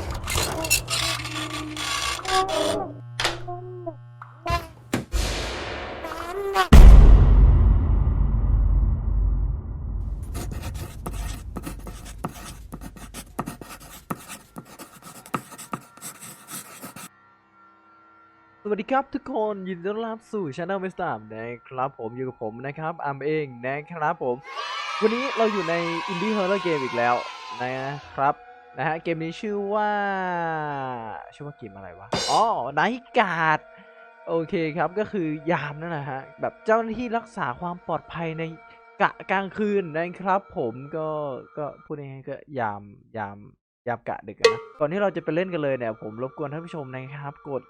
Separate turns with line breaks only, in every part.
สวัสดีครับทุกคนยินดีต้อนรับสู่ช anel เมสตามนะครับผมอยู่กับผมนะครับอัมเองนะครับผม วันนี้เราอยู่ใน Indie Horror Game อีกแล้วนะครับ นะฮะเกมนี้ชื่อว่าชื่อว่าเกมอะไรวะอ๋อไนการ์ดโอเคครับก็คือยามนั่นแหละฮะแบบเจ้าหน้าที่รักษาความปลอดภัยในกะกลางคืนนะครับผมก็ก็พูดง่ายๆก็ยามยามยามกะดึกนะก่อนที่เราจะไปเล่นกันเลยเนี่ยผมรบกวนท่านผู้ชมนะครับ กด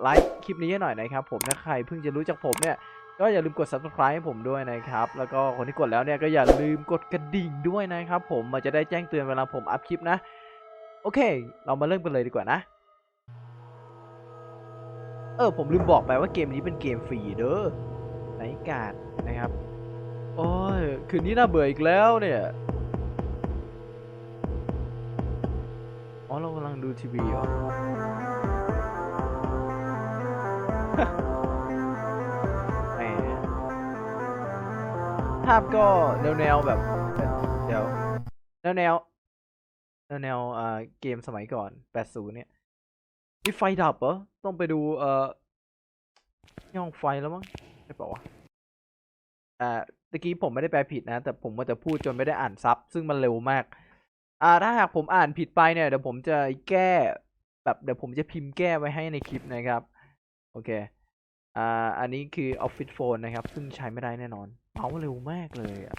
ไลค์คลิปนี้หน่อยนะครับผมถ้าใครเพิ่งจะรู้จักผมเนี่ย ก็อย่าลืมกด subscribe ให้ผมด้วยนะครับ แล้วก็คนที่กดแล้วเนี่ยก็อย่าลืมกดกระดิ่งด้วยนะครับ ผมมันจะได้แจ้งเตือนเวลาผมอัพคลิปนะ โอเค เรามาเริ่มกันเลยดีกว่านะ เออ ผมลืมบอกไปว่าเกมนี้เป็นเกมฟรีเด้อไนการ์ดนะครับ โอ้ย คืนนี้น่าเบื่ออีกแล้วเนี่ย อ๋อ เรากำลังดูทีวีเหรอาพก็แนวแนวแบบเดี๋ยวแนวแนวแนวแนวอ่าเกมสมัยก่อน 80 เนี่ยมีไฟดับเหรอ ต้องไปดูเอ่อที่องไฟแล้วมั้งใช่ป่าวะอ่าตะกี้ผมไม่ได้แปลผิดนะ แต่ผมว่าจะพูดจนไม่ได้อ่านซับซึ่งมันเร็วมาก อ่าถ้าหากผมอ่านผิดไปเนี่ยเดี๋ยวผมจะแก้ แบบเดี๋ยวผมจะพิมพ์แก้ไว้ให้ในคลิปนะครับ โอเค อ่า อันนี้คือ Office Phone นะครับ ซึ่งใช้ไม่ได้แน่นอนเมาส์เร็วมากเลยอะ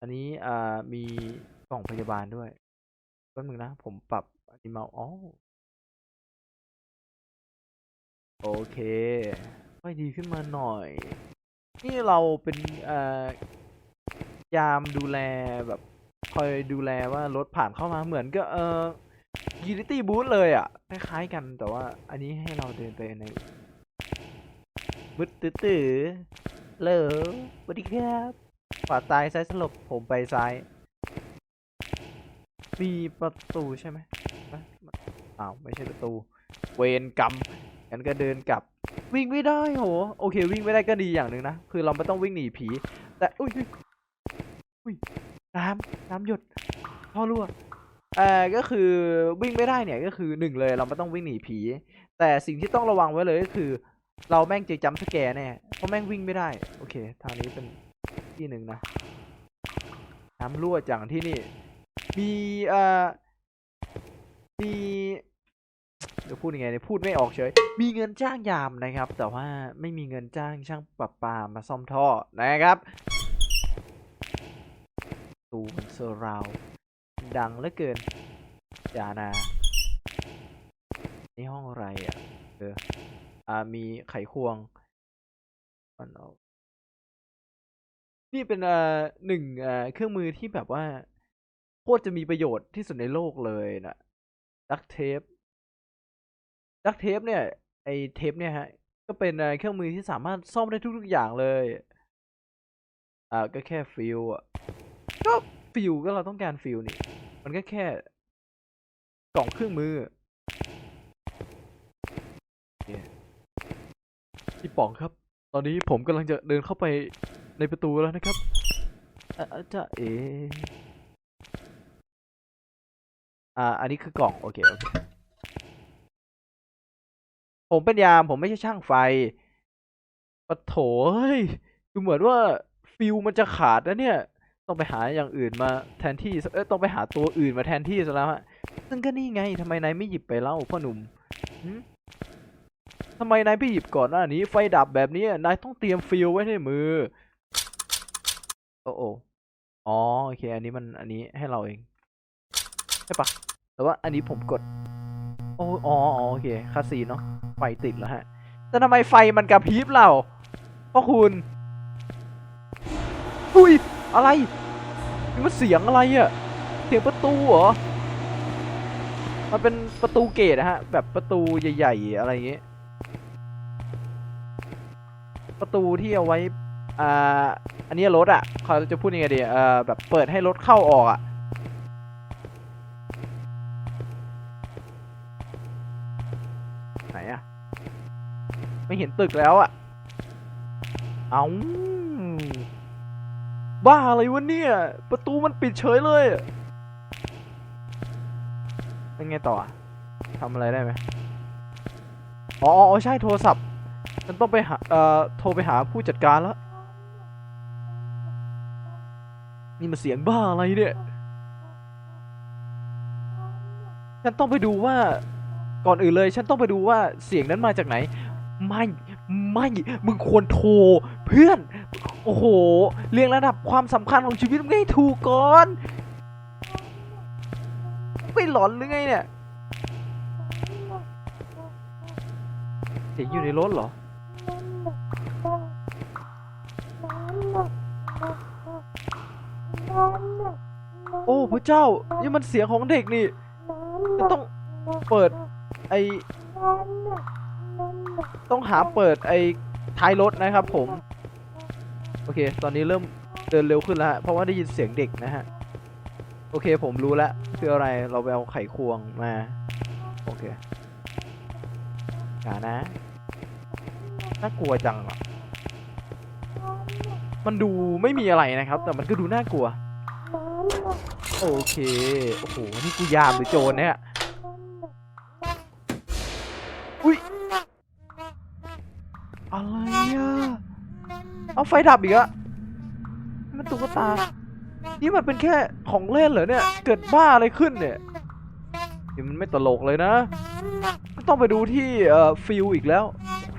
อันนี้อ่ามีกล่องพยาบาลด้วยแป๊บนึงนะ ผมปรับอันนี้เมาส์อ๋อโอเคค่อยดีขึ้นมาหน่อย นี่เราเป็นอ่อยามดูแลแบบคอยดูแลว่ารถผ่านเข้ามาเหมือนก็เออ Unity Boost เลยอะ คล้ายๆกันแต่ว่าอันนี้ให้เราเดินไปใน มืดตื้อๆเลอสวัสดีครับขวาตายซ้ายสลบผมไปซ้าย มีประตูใช่ไหมมะมะอ้าวไม่ใช่ประตู เวรกรรมงั้นก็เดินกลับ วิ่งไม่ได้โห โอเค วิ่งไม่ได้ก็ดีอย่างหนึ่งนะ คือเราไม่ต้องวิ่งหนีผี แต่ อุ้ยอุ้ยอุ้ยน้ำน้ำหยดท่อรั่วเอ่อก็คือวิ่งไม่ได้เนี่ยก็คือหนึ่งเลยเราไม่ต้องวิ่งหนีผี แต่สิ่งที่ต้องระวังไว้เลยก็คือ เราแม่งเจอจัมสแกร์แน่เพราะแม่งวิ่งไม่ได้ โอเค ทางนี้เป็นที่หนึ่งนะ น้ำรั่วจากที่นี่ มีเอ่อมีเดี๋ยวพูดยังไงเนี่ยพูดไม่ออกเฉย มีเงินจ้างยามนะครับ แต่ว่าไม่มีเงินจ้างช่างประปามาซ่อมท่อนะครับตูมันเซอร์ราวดังเหลือเกินอย่านะนี่ห้องอะไรอะ เออ มีไขควงนี่เป็นหนึ่งเครื่องมือที่แบบว่าโคตรจะมีประโยชน์ที่สุดในโลกเลยนะดักเทปดักเทปเนี่ยไอเทปเนี่ยฮะ ก็เป็นเอ่อเครื่องมือที่สามารถซ่อมได้ทุกๆอย่างเลย อ่าก็แค่ฟิลอะก็ฟิลก็เราต้องการฟิลนี่ มันก็แค่กล่องเครื่องมือเนี่ย พี่ป๋องครับ ตอนนี้ผมกำลังจะเดินเข้าไปในประตูแล้วนะครับอะอะจะเออ่า อันนี้คือกล่อง โอเค โอเค ผมเป็นยาม ผมไม่ใช่ช่างไฟปะโถยดูเหมือนว่าฟิลมันจะขาดนะเนี่ย ต้องไปหาอย่างอื่นมาแทนที่ เอ้ต้องไปหาตัวอื่นมาแทนที่ซะแล้วฮะ ซึ่งก็นี่ไงทำไมนายไม่หยิบไปเล่าพ่อหนุ่ม ทำไมนายไม่หยิบก่อนหน้านี้ ไฟดับแบบนี้นายต้องเตรียมฟิลไว้ในมือ โอ้โออ๋อโอเค อันนี้มันอันนี้ให้เราเองใช่ปะแต่ว่าอันนี้ผมกด โอ้อ๋อโอเคคาซีเนาะไฟติดแล้วฮะ แต่ทำไมไฟมันกระพริบเราพ่อคุณอุ้ยอะไรนี่มันเสียงอะไรอะเสียงประตูเหรอมันเป็นประตูเกตนะฮะ แบบประตูใหญ่ ๆ อะไรอย่างเงี้ย ประตูที่เอาไว้อ่าอันนี้รถอะเขาจะพูดยังไงดีเออแบบเปิดให้รถเข้าออกอะไหนอะไม่เห็นตึกแล้วอะเอาบ้าอะไรวะเนี่ย ประตูมันปิดเฉยเลยเป็นไงต่อทำอะไรได้ไหมอ๋อใช่โทรศัพท์ ฉันต้องไปหาเอ่อโทรไปหาผู้จัดการแล้ว นี่มันเสียงบ้าอะไรเนี่ย ฉันต้องไปดูว่า ก่อนอื่นเลย ฉันต้องไปดูว่าเสียงนั้นมาจากไหน ไม่ ไม่ มึงควรโทรเพื่อน โอ้โห เรียงระดับความสำคัญของชีวิตมึงให้ถูกก่อน ไม่หลอนหรือไงเนี่ย เสียงอยู่ในรถเหรอ โอ้พระเจ้า นี่มันเสียงของเด็กนี่จะต้องเปิดไอต้องหาเปิดไอท้ายรถนะครับผม โอเค ตอนนี้เริ่มเดินเร็วขึ้นแล้วฮะเพราะว่าได้ยินเสียงเด็กนะฮะ โอเคผมรู้แล้วคืออะไร เราไปเอาไขควงมา โอเคอย่านะ น่ากลัวจังอะมันดูไม่มีอะไรนะครับ แต่มันก็ดูน่ากลัว โอเค โอ้โห นี่กูยามหรือโจรเนี่ย อุ้ย อะไรอะ เอาไฟดับอีกอะมันตุ๊กตา นี่มันเป็นแค่ของเล่นเหรอเนี่ย เกิดบ้าอะไรขึ้นเนี่ยนี่มันไม่ตลกเลยนะ ต้องไปดูที่เอ่อฟิลอีกแล้ว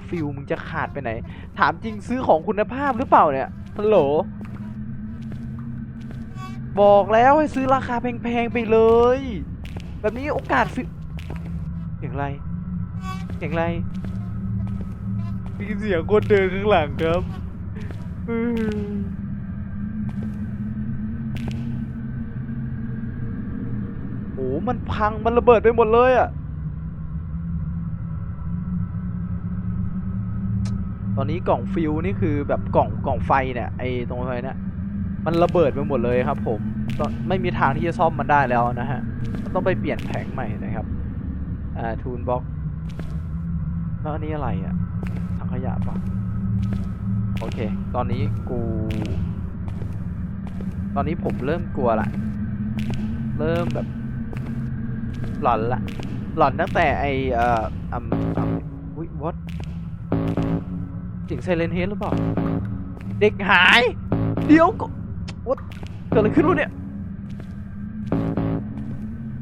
ฟิลมึงจะขาดไปไหน ถามจริงซื้อของคุณภาพหรือเปล่าเนี่ย ฮัลโหล บอกแล้วให้ซื้อราคาแพงๆไปเลย แบบนี้โอกาสฟิเสียงอะไรเสียงอะไรมีเสียงคนเดินข้างหลังครับอืมโอ้มันพังมันระเบิดไปหมดเลยอะตอนนี้กล่องฟิวนี่คือแบบกล่องกล่องไฟเนี่ยไอตรงไฟเนี่ย มันระเบิดไปหมดเลยครับ ผมไม่มีทางที่จะซ่อมมันได้แล้วนะฮะมันต้องไปเปลี่ยนแผงใหม่นะครับอ่าทูนบ็อกแล้วอันนี้อะไรอะ่ะถังขยะปะโอเค ตอนนี้กู ตอนนี้ผมเริ่มกลัวละ เริ่มแบบ หลอนละ หลอนตั้งแต่ไอเอ่ออืมอืมอุ้ย what เสียงไซเลนเฮดหรือเปล่า เด็กหาย เดี๋ยวก็ what เกิดอะไรขึ้นวะเนี่ย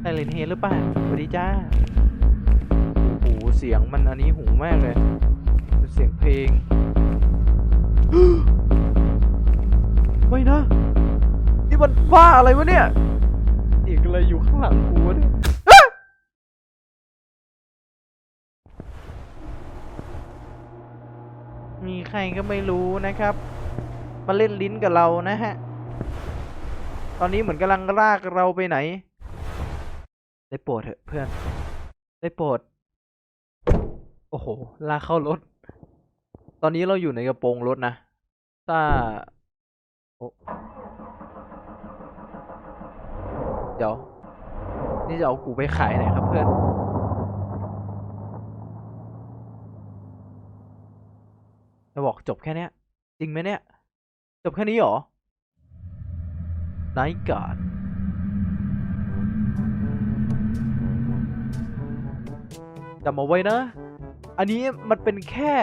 ไซเลนเฮดหรือเปล่าสวัสดีจ้าโอ้โหเสียงมันอันนี้หูมากเลยเป็นเสียงเพลง ไม่นะ นี่มันบ้าอะไรวะเนี่ยเสียงอะไรอยู่ข้างหลังกูวะเนี่ยมีใครก็ไม่รู้นะครับ มาเล่นลิ้นกับเรานะฮะ ตอนนี้เหมือนกำลังลากเราไปไหน ได้โปรดเถอะเพื่อน ได้โปรด โอ้โห ลากเข้ารถ ตอนนี้เราอยู่ในกระโปรงรถนะ ถ้าโอ้เดี๋ยว นี่จะเอากูไปขายไหนครับเพื่อนจะบอกจบแค่เนี้ย จริงไหมเนี่ย จบแค่นี้หรอ ไนการ์ดจำเอาไว้นะ อันนี้มันเป็นแค่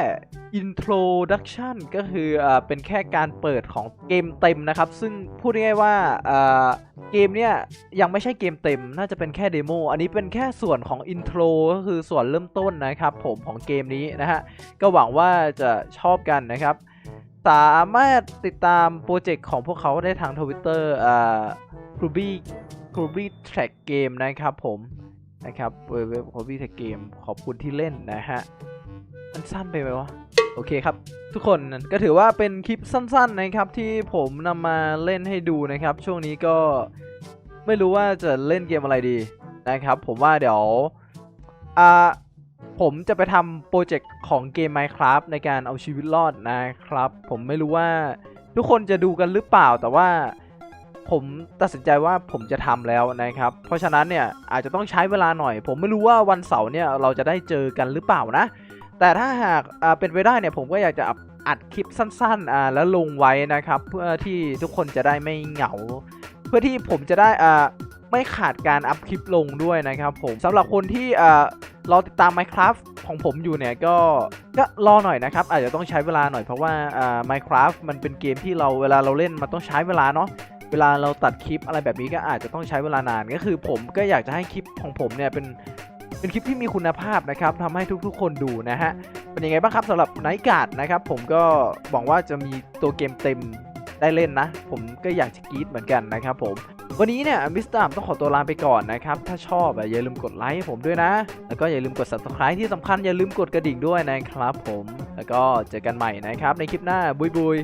introduction ก็คืออ่าเป็นแค่การเปิดของเกมเต็มนะครับ ซึ่งพูดง่ายๆว่าอ่าเกมเนี้ยยังไม่ใช่เกมเต็ม น่าจะเป็นแค่เดโม อันนี้เป็นแค่ส่วนของ intro ก็คือส่วนเริ่มต้นนะครับผมของเกมนี้นะฮะ ก็หวังว่าจะชอบกันนะครับ สามารถติดตามโปรเจกต์ของพวกเขาได้ทางทวิตเตอร์อ่า Ruby Ruby Track Game นะครับผมนะครับเว็บเว็บ Ruby Track Game ขอบคุณที่เล่นนะฮะมันสั้นไปไหมวะ โอเคครับ ทุกคนก็ถือว่าเป็นคลิปสั้น ๆนะครับที่ผมนำมาเล่นให้ดูนะครับ ช่วงนี้ก็ไม่รู้ว่าจะเล่นเกมอะไรดีนะครับ ผมว่าเดี๋ยวอ่า ผมจะไปทำโปรเจกต์ของเกม Minecraft ในการเอาชีวิตรอดนะครับ ผมไม่รู้ว่าทุกคนจะดูกันหรือเปล่าแต่ว่าผมตัดสินใจว่าผมจะทำแล้วนะครับ เพราะฉะนั้นเนี่ยอาจจะต้องใช้เวลาหน่อย ผมไม่รู้ว่าวันเสาร์เนี่ยเราจะได้เจอกันหรือเปล่านะ แต่ถ้าหากเป็นไปได้เนี่ยผมก็อยากจะอัดอัดคลิปสั้นๆแล้วลงไว้นะครับ เพื่อที่ทุกคนจะได้ไม่เหงา เพื่อที่ผมจะได้ไม่ขาดการอัพคลิปลงด้วยนะครับ ผมสำหรับคนที่ รอติดตาม Minecraft ของผมอยู่เนี่ยก็ก็รอหน่อยนะครับ อาจจะต้องใช้เวลาหน่อยเพราะว่าอ่า Minecraft มันเป็นเกมที่เราเวลาเราเล่นมันต้องใช้เวลาเนาะเวลาเราตัดคลิปอะไรแบบนี้ก็อาจจะต้องใช้เวลานานก็คือผมก็อยากจะให้คลิปของผมเนี่ยเป็นเป็นคลิปที่มีคุณภาพนะครับทำให้ทุกๆ คนดูนะฮะเป็นยังไงบ้างครับสำหรับไนกาดนะครับผมก็หวังว่าจะมีตัวเกมเต็มได้เล่นนะ ผมก็อยากจะกรีดเหมือนกันนะครับผม วันนี้เนี่ยมิสเตอร์ต้องขอตัวลาไปก่อนนะครับ ถ้าชอบอย่าลืมกดไลค์ให้ผมด้วยนะ แล้วก็อย่าลืมกด subscribe ที่สำคัญอย่าลืมกดกระดิ่งด้วยนะครับผม แล้วก็เจอกันใหม่นะครับในคลิปหน้าบุยบุย